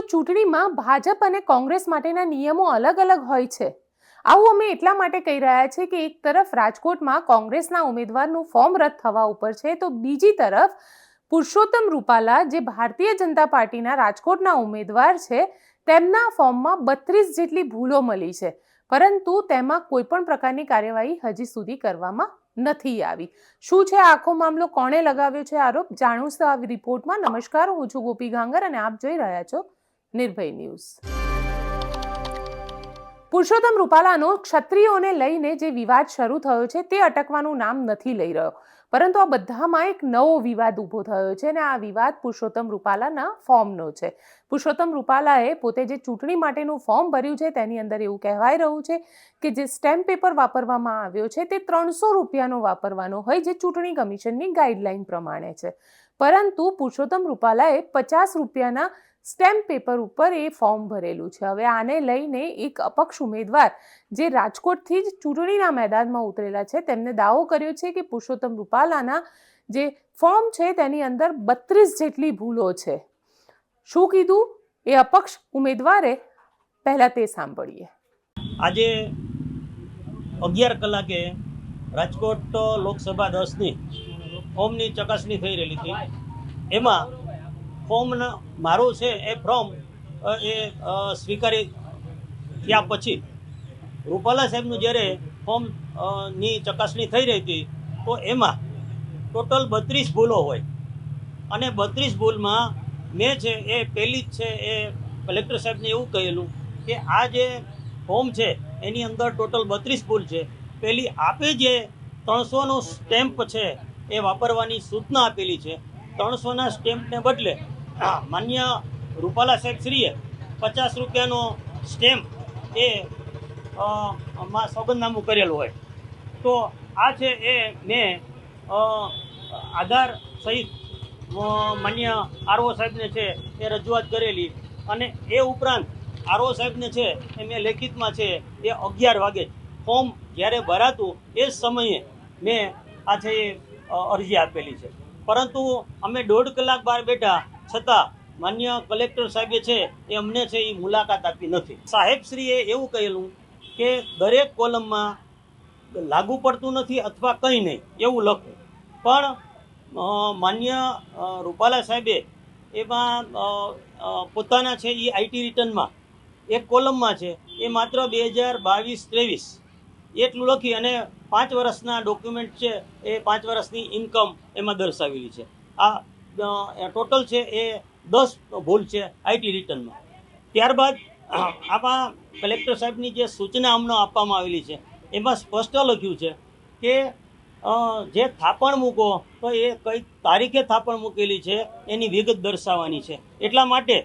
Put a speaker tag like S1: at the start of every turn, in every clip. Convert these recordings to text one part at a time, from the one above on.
S1: તો ચૂંટણીમાં ભાજપ અને કોંગ્રેસ માટેના નિયમો અલગ અલગ હોય છે. આવું અમે એટલા માટે કહી રહ્યા છીએ કે એક તરફ રાજકોટમાં કોંગ્રેસના ઉમેદવારનું ફોર્મ રદ થવા ઉપર છે, તો બીજી તરફ પુરુષોત્તમ રૂપાલા જે ભારતીય જનતા પાર્ટીના રાજકોટના ઉમેદવાર છે, તેમના ફોર્મમાં બત્રીસ જેટલી ભૂલો મળી છે, પરંતુ તેમાં કોઈ પણ પ્રકારની કાર્યવાહી હજી સુધી કરવામાં નથી આવી. શું છે આખો મામલો? કોણે લગાવ્યો છે આરોપ? જાણું આ રિપોર્ટમાં. નમસ્કાર, હું છું ગોપી ગાંગર અને આપ જોઈ રહ્યા છો નિર્ભય ન્યૂઝ. પુરુષોત્તમ રૂપાલાનો ક્ષત્રિયોને લઈને જે વિવાદ શરૂ થયો છે, તે અટકવાનું નામ નથી લઈ રહ્યો. પરંતુ આ બધામાં એક નવો વિવાદ ઊભો થયો છે અને આ વિવાદ પુરુષોત્તમ રૂપાલાના ફોર્મનો છે. પુરુષોત્તમ રૂપાલાએ પોતે જે ચૂંટણી માટેનું ફોર્મ ભર્યું છે, તેની અંદર એવું કહેવાઈ રહ્યું છે કે જે સ્ટેમ્પ પેપર વાપરવામાં આવ્યો છે, તે ત્રણસો રૂપિયાનો વાપરવાનો હોય, જે ચૂંટણી કમિશનની ગાઈડલાઈન પ્રમાણે છે. પરંતુ પુરુષોત્તમ રૂપાલાએ પચાસ રૂપિયાના સ્ટેમ્પ પેપર ઉપર એ ફોર્મ ભરેલું છે. હવે આને લઈને એક અપક્ષ ઉમેદવાર જે રાજકોટથી જ ચૂંટણીના મેદાનમાં ઉતરેલા છે, તેમને દાવો કર્યો છે કે પુરુષોત્તમ રૂપાલાના જે ફોર્મ છે તેની અંદર બત્રીસ જેટલી ભૂલો છે. શું કીધું? એ અપક્ષ ઉમેદવારે? પહેલાં તે સાંભળીએ.
S2: આજે અગિયાર કલાકે રાજકોટ લોકસભા દસની ફોર્મની ચકાસણી થઈ રહેલી હતી. એમાં ફોર્મના મારું છે એ ફોર્મ એ સ્વીકારી થયા પછી રૂપાલા સાહેબનું જ્યારે ફોર્મની ચકાસણી થઈ રહી હતી, તો એમાં ટોટલ બત્રીસ ભૂલો હોય. અને બત્રીસ ભૂલમાં મેં છે એ પહેલી જ છે એ કલેક્ટર સાહેબને એવું કહેલું કે આ જે ફોર્મ છે, એની અંદર ટોટલ બત્રીસ ભૂલ છે. પહેલી આપે જે ત્રણસોનો સ્ટેમ્પ છે એ વાપરવાની સૂચના આપેલી છે. ત્રણસોના સ્ટેમ્પને બદલે માન્ય રૂપાલા સાહેબ શ્રીએ પચાસ રૂપિયાનો સ્ટેમ્પ એ માં સોગંદનામું કરેલું હોય. તો આ છે એ મેં આધાર સહિત માન્ય આરઓ સાહેબને છે એ રજૂઆત કરેલી અને એ ઉપરાંત આરઓ સાહેબને છે એ મેં લેખિતમાં છે એ અગિયાર વાગે ફોર્મ જ્યારે ભરાતું એ સમયે મેં આ છે એ અરજી આપેલી છે. પરંતુ અમે દોઢ કલાક બહાર બેઠા, છતાં માન્ય કલેક્ટર સાહેબે છે એ અમને છે એ મુલાકાત આપી નથી. સાહેબશ્રીએ એવું કહેલું કે દરેક કોલમમાં લાગુ પડતું નથી અથવા કંઈ નહીં, એવું લખવું પણ માન્ય રૂપાલા સાહેબે એમાં પોતાના છે એ આઈટી રિટર્નમાં એક કોલમમાં છે એ માત્ર બે હજાર બાવીસ ત્રેવીસ એટલું લખી અને પાંચ વર્ષના ડોક્યુમેન્ટ છે, એ પાંચ વર્ષની ઇન્કમ એમાં દર્શાવેલી છે. આ ટોટલ છે એ દસ ભૂલ છે આઈટી રિટર્નમાં ત્યારબાદ, આમાં કલેક્ટર સાહેબની જે સૂચના હમણાં આપવામાં આવેલી છે, એમાં સ્પષ્ટ લખ્યું છે કે જે થાપણ મૂકો, તો એ કઈ તારીખે થાપણ મૂકેલી છે, એની વિગત દર્શાવવાની છે. એટલા માટે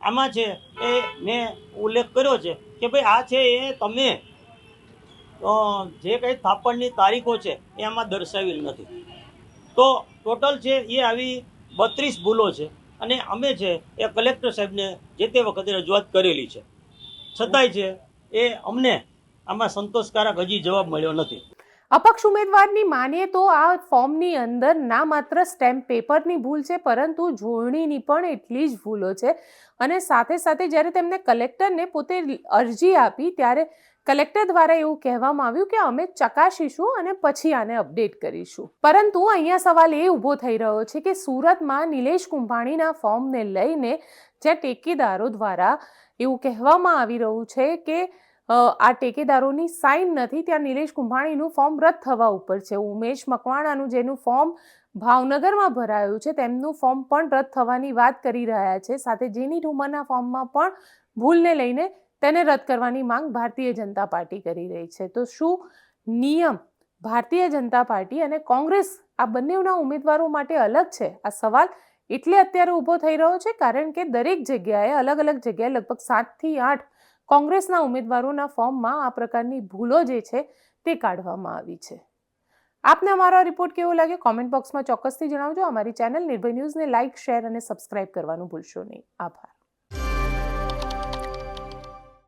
S2: આમાં છે એ મેં ઉલ્લેખ કર્યો છે કે ભાઈ આ છે એ તમે જે કંઈ થાપણની તારીખો છે, એ આમાં દર્શાવેલ નથી. તો ટોટલ છે એ આવી બત્રીસ ભૂલો છે, અને અમે છે એ કલેક્ટર સાહેબને જે તે વખતે રજૂઆત કરેલી છે. છતાંય છે એ અમને આમાં સંતોષકારક હજી જવાબ મળ્યો નથી.
S1: અપક્ષ ઉમેદવારની માનીએ તો આ ફોર્મની અંદર ના માત્ર સ્ટેમ્પ પેપરની ભૂલ છે, પરંતુ જોડણીની પણ એટલી જ ભૂલો છે. અને સાથે સાથે જ્યારે તેમને કલેક્ટરને પોતે અરજી આપી, ત્યારે કલેક્ટર દ્વારા એવું કહેવામાં આવ્યું કે અમે ચકાસીશું અને પછી આને અપડેટ કરીશું. પરંતુ અહીંયા સવાલ એ ઊભો થઈ રહ્યો છે કે સુરતમાં નિલેશ કુંભાણીના ફોર્મને લઈને જ્યાં ટેકેદારો દ્વારા એવું કહેવામાં આવી રહ્યું છે કે આ ટેકેદારોની સાઇન નથી. ત્યાં નિલેશ કુંભાણીનું ફોર્મ રદ થવા ઉપર છે. ઉમેશ મકવાણાનું જેનું ફોર્મ ભાવનગરમાં ભરાયું છે, તેમનું ફોર્મ પણ રદ થવાની વાત કરી રહ્યા છે. સાથે જેની ઠુમરના ફોર્મમાં પણ ભૂલને લઈને તેને રદ કરવાની માંગ ભારતીય જનતા પાર્ટી કરી રહી છે. તો શું નિયમ ભારતીય જનતા પાર્ટી અને કોંગ્રેસ આ બંનેના ઉમેદવારો માટે અલગ છે? આ સવાલ એટલે અત્યારે ઊભો થઈ રહ્યો છે, કારણ કે દરેક જગ્યાએ અલગ અલગ જગ્યાએ લગભગ સાતથી આઠ કોંગ્રેસના ઉમેદવારોના ફોર્મમાં આ પ્રકારની ભૂલો જે છે તે કાઢવામાં આવી છે. આપને અમારો રિપોર્ટ કેવો લાગ્યો? કોમેન્ટ બોક્સમાં ચોક્કસથી જણાવજો. અમારી ચેનલ નિર્ભય ન્યૂઝને લાઇક શેર અને સબસ્ક્રાઇબ કરવાનું ભૂલશો નહીં. આભાર.